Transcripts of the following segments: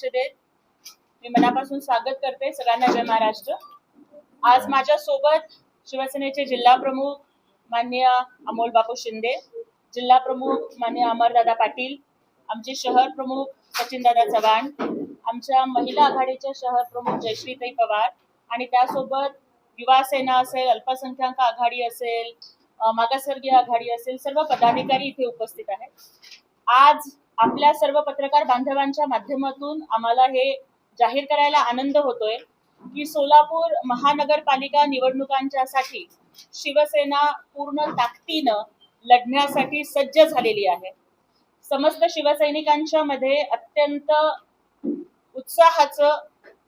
परिषदेत मी मनापासून स्वागत करते सगळ्यांना जय महाराष्ट्र. आज माझ्या सोबत शिवसेनेचे जिल्हा प्रमुख मान्य अमोल बापू शिंदे जिल्हा प्रमुख मान्य अमरदादा पाटील आमचे शहर प्रमुख सचिनदादा चव्हाण आमच्या महिला आघाडीच्या शहर प्रमुख जयश्रीताई पवार आणि त्यासोबत युवा सेना असेल अल्पसंख्याक आघाडी असेल मागासवर्गीय आघाडी असेल सर्व पदाधिकारी इथे उपस्थित आहेत. आज आपल्या सर्व पत्रकार बांधवांच्या माध्यमातून आम्हाला हे जाहीर करायला आनंद होतोय की सोलापूर महानगरपालिका निवडणुकांच्यासाठी शिवसेना पूर्ण ताकदीनं लढण्यासाठी सज्ज झालेली आहे. समस्त शिवसैनिकांच्या मध्ये अत्यंत उत्साहाचं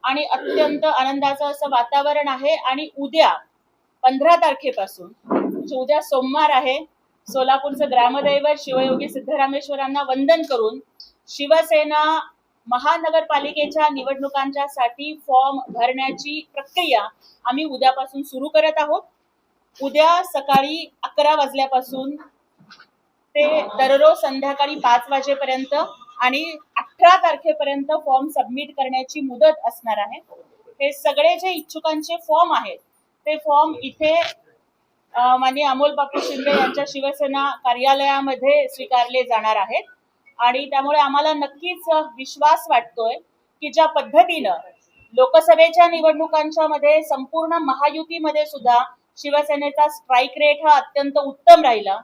आणि अत्यंत आनंदाचं असं वातावरण आहे आणि उद्या पंधरा तारखेपासून म्हणजे उद्या सोमवार आहे सोलापूरचं ग्रामदैवत शिवयोगी सिद्धरामेश्वरांना वंदन करून शिवसेना महानगरपालिकेच्या निवडणुकांच्या साठी फॉर्म भरण्याची प्रक्रिया आम्ही उद्यापासून सुरू करत आहोत. उद्या सकाळी अकरा वाजल्यापासून ते दररोज संध्याकाळी पाच वाजेपर्यंत आणि अठरा तारखेपर्यंत फॉर्म सबमिट करण्याची मुदत असणार आहे. हे सगळे जे इच्छुकांचे फॉर्म आहेत ते फॉर्म इथे माननीय अमोल बापू शिंदे यांच्या शिवसेना कार्यालयामध्ये स्वीकारले जाणार आहेत. आणि त्यामुळे आम्हाला नक्कीच विश्वास वाटतोय की ज्या पद्धतीनं लोकसभेच्या निवडणुकांच्या मध्ये संपूर्ण महायुतीमध्ये सुद्धा शिवसेनेचा स्ट्राईक रेट हा अत्यंत उत्तम राहिला.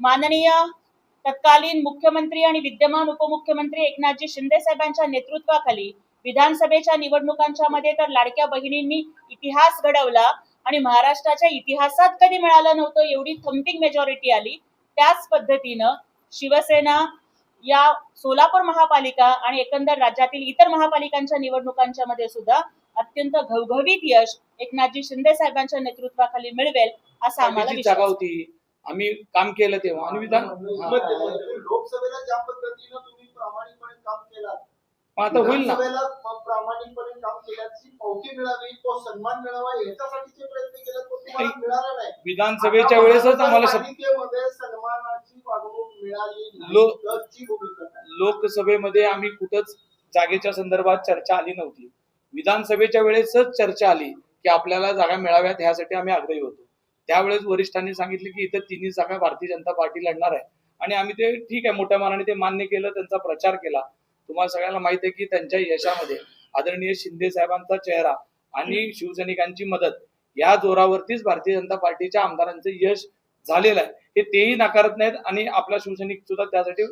माननीय तत्कालीन मुख्यमंत्री आणि विद्यमान उपमुख्यमंत्री एकनाथजी शिंदे साहेबांच्या नेतृत्वाखाली विधानसभेच्या निवडणुकांच्या मध्ये तर लाडक्या बहिणींनी इतिहास घडवला. आणि महाराष्ट्राच्या इतिहासात कधी मिळालं नव्हतं एवढी थम्पिंग मेजॉरिटी आली त्याच पद्धतीनं शिवसेना या सोलापूर महापालिका आणि एकंदर राज्यातील इतर महापालिकांच्या निवडणुकांच्या मध्ये सुद्धा अत्यंत घवघवीत यश एकनाथजी शिंदे साहेबांच्या नेतृत्वाखाली मिळवेल असा आम्हाला जागा होती आम्ही काम केलं तेव्हा आणि विधान लोकसभेला ज्या पद्धतीनं तुम्ही प्रामाणिकपणे काम केलात मग आता होईल ना. विधानसभेला प्रामाणिकपणे काम केल्याची पावती मिळावी तो सन्मान मिळावा याच्यासाठीचे प्रयत्न केले तो तुम्हाला मिळाला नाही. विधानसभेच्या वेळेसच आम्हाला पालिकेमध्ये सन्मानाची वागणूक मिळाली नाही. लो- तरची भूमिका काय? लोकसभेमध्ये आम्ही कुठंच जागेच्या संदर्भात चर्चा आली नव्हती. विधानसभेच्या वेळेसच चर्चा आली की आपल्याला जागा मिळाव्यात ह्यासाठी आम्ही आग्रही होतो. त्यावेळेस वरिष्ठांनी सांगितले की इथं तिन्ही जागा भारतीय जनता पार्टी लढणार आहे. आणि आम्ही ते ठीक आहे मोठ्या मानाने ते मान्य केलं त्यांचा प्रचार केला. तुम्हाला सगळ्यांना माहीत आहे की त्यांच्या यशामध्ये आदरणीय शिंदे साहेबांचा चेहरा आणि शिवसैनिकांची मदत या जोरावरतीच भारतीय जनता पार्टीच्या आमदारांचं यश झालेलं आहे. हे तेही नाकारत नाहीत आणि आपला शिवसैनिक सुद्धा त्यासाठी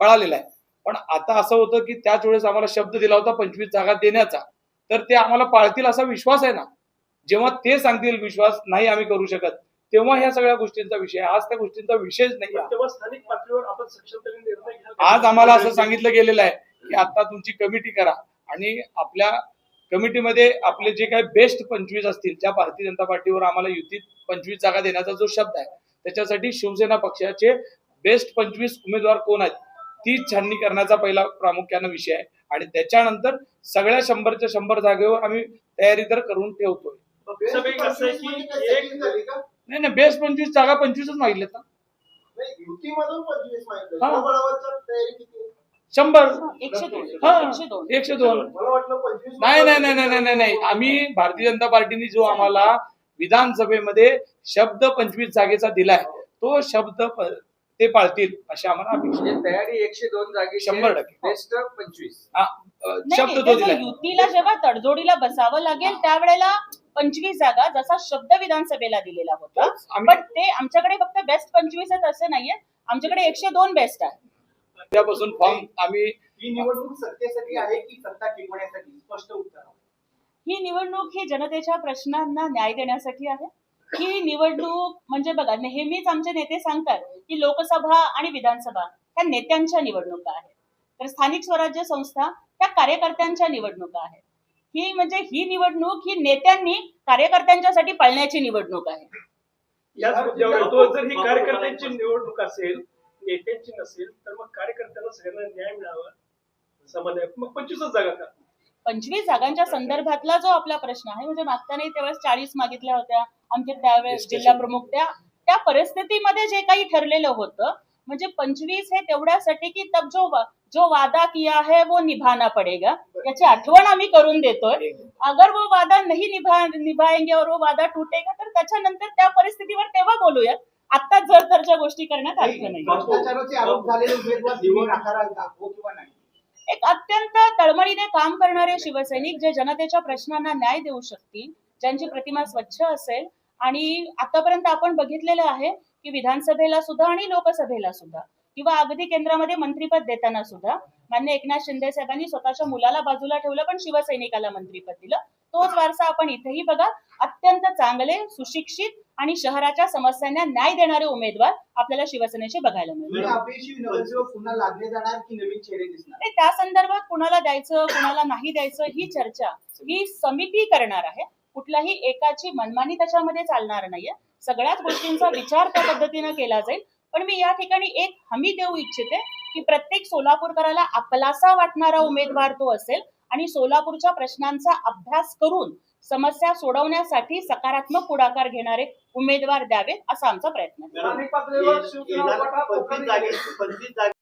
पळालेला आहे. पण आता असं होतं की त्याच वेळेस आम्हाला शब्द दिला होता पंचवीस जागा देण्याचा. तर ते आम्हाला पाळतील असा विश्वास आहे ना? जेव्हा ते सांगतील विश्वास नाही आम्ही करू शकत तेव्हा ह्या सगळ्या गोष्टींचा विषय. आज त्या गोष्टींचा विषयच नाही आज आम्हाला असं सांगितलं गेलेलं आहे की आता तुमची कमिटी करा. आणि आपल्या कमिटीमध्ये आपले जे काही बेस्ट पंचवीस असतील ज्या भारतीय जनता पार्टीवर आम्हाला युतीत पंचवीस जागा देण्याचा जो शब्द आहे त्याच्यासाठी शिवसेना पक्षाचे बेस्ट पंचवीस उमेदवार कोण आहेत ती छाननी करण्याचा पहिला प्रामुख्यानं विषय आहे. आणि त्याच्यानंतर सगळ्या शंभरच्या शंभर जागेवर आम्ही तयारी तर करून ठेवतोय. म्हणजे? नाही नाही बेस्ट पंचवीस जागा पंचवीसच मागितल्यात हा. शंभर एकशे दोन. हा एकशे दोन. एकशे दोन. मला वाटलं पंचवीस नाही नाही नाही नाही नाही नाही नाही. आम्ही भारतीय जनता पार्टीने जो आम्हाला विधानसभेमध्ये शब्द पंचवीस जागेचा दिलाय तो शब्द ते पाळतील अशी आम्हाला अपेक्षा. म्हणजे तयारी एकशे दोन जागे शंभर टक्के. बेस्ट पंचवीस. हा, शब्द तो दिलाय. युतीला जेव्हा तडजोडीला बसावं लागेल त्यावेळेला पंचवीस जागा जसा शब्द विधानसभेला दिलेला होता आम्ही पण ते आमच्याकडे फक्त बेस्ट पंचवीस आहेत असं नाहीये. आमच्याकडे एकशे दोन बेस्ट आहे त्यापासून फॉर्म आम्ही ही निवडणूक सत्तेसाठी आहे की सत्ता टिकवण्यासाठी? स्पष्ट उत्तर आहे. ही निवडणूक ही जनतेच्या प्रश्नांना न्याय देण्यासाठी आहे. ही निवडणूक म्हणजे बघा नेहमीच आमचे नेते सांगतात की लोकसभा आणि विधानसभा ह्या नेत्यांच्या निवडणुका आहेत. तर स्थानिक स्वराज्य संस्था त्या कार्यकर्त्यांच्या निवडणुका आहेत. ही म्हणजे ही निवडणूक ही नेत्यांनी कार्यकर्त्यांच्यासाठी पळण्याची निवडणूक आहे. याच मुद्द्यावर येतो जर ही कार्यकर्त्यांची निवडणूक असेल नेत्यांची नसेल सगळ्यांना न्याय मिळावा समान आहे मग पंचवीसच जागा का? पंचवीस जागांच्या संदर्भातला जो आपला प्रश्न आहे म्हणजे मागताना त्यावेळेस चाळीस मागितल्या होत्या आमचे त्यावेळेस जिल्हा प्रमुख त्या त्या परिस्थितीमध्ये जे काही ठरलेलं होतं म्हणजे पंचवीस हे तेवढ्यासाठी की तब जो जो वादा किया है वो निभाना पडेगा. याची आठवण आम्ही करून देतोय. अगर वो वादा नहीं निभा निभाएंगे और वो वादा टूटेगा तर त्याच्यानंतर त्या परिस्थितीवर तेव्हा बोलूया आता जर तरच्या गोष्टी करण्यात किंवा नाही. एक अत्यंत तळमळीने काम करणारे शिवसैनिक जे जनतेच्या प्रश्नांना न्याय देऊ शकतील ज्यांची प्रतिमा स्वच्छ असेल आणि आतापर्यंत आपण बघितलेलं आहे की विधानसभेला सुद्धा आणि लोकसभेला सुद्धा किंवा अगदी केंद्रामध्ये मंत्रीपद देताना सुद्धा मान्य एकनाथ शिंदे साहेबांनी स्वतःच्या मुलाला बाजूला ठेवलं पण शिवसैनिकाला मंत्रीपद दिलं. तोच वारसा आपण इथेही बघा अत्यंत चांगले सुशिक्षित आणि शहराच्या समस्यांना न्याय देणारे उमेदवार आपल्याला शिवसेनेचे बघायला मिळतील. त्या संदर्भात कुणाला द्यायचं कुणाला नाही द्यायचं ही चर्चा ही समिती करणार आहे. कुठल्याही एकाची मनमानी त्याच्यामध्ये चालणार नाहीये. सगळ्याच गोष्टींचा विचार त्या पद्धतीनं केला जाईल. पण मी या ठिकाणी एक हमी देऊ इच्छिते की प्रत्येक सोलापूरकराला आपलासा वाटणारा उमेदवार तो असेल आणि सोलापूरच्या प्रश्नांचा अभ्यास करून समस्या सोडवण्यासाठी सकारात्मक पुढाकार घेणारे उमेदवार द्यावेत असा आमचा प्रयत्न आहे.